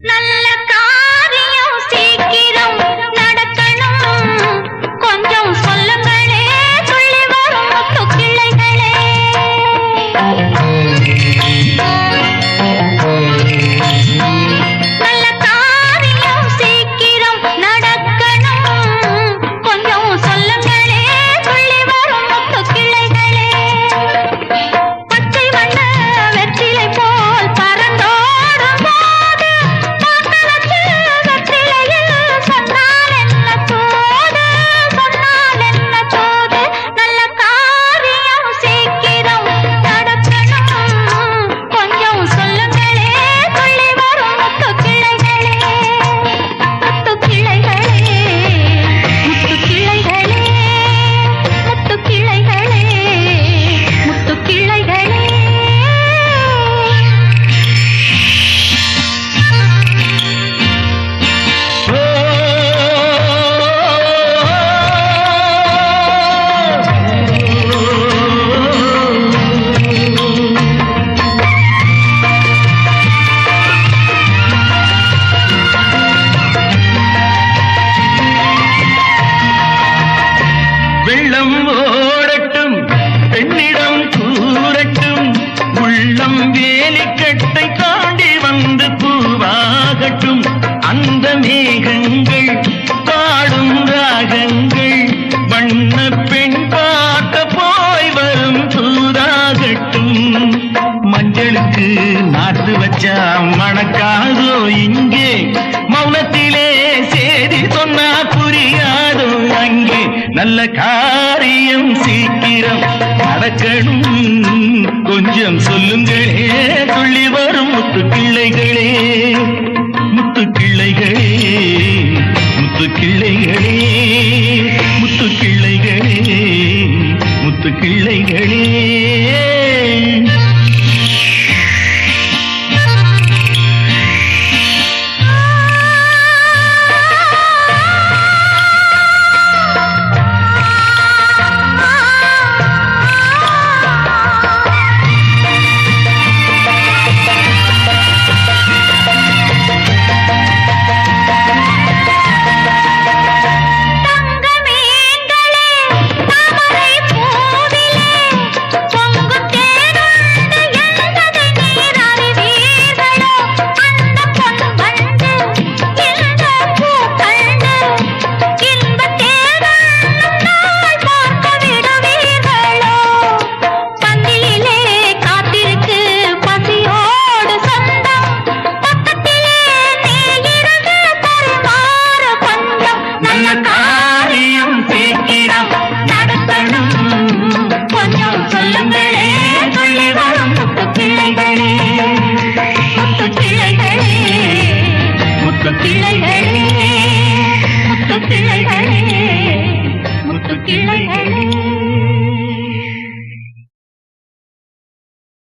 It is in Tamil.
நல்ல காரியம் சீக்கிரம் நடக்கணும். கொஞ்சம் சொல்லுங்களே சொல்லி வரும் முத்துக்கிளைகளே அந்த மேகங்கள் பாடும் ராகங்கள் வண்ண பெண் பார்க்க போய் வரும் தூதாகட்டும். மஞ்சளுக்கு நாத்து வச்சா மணக்காதோ இங்கே? மௌனத்திலே சேதி சொன்னா புரியாதோ அங்கே? நல்ல காரியம் சீக்கிரம் நடக்கணும். கொஞ்சம் சொல்லுங்களே துள்ளி வரும் முத்து பிள்ளைகளே. முத்துக்கிளைகளே.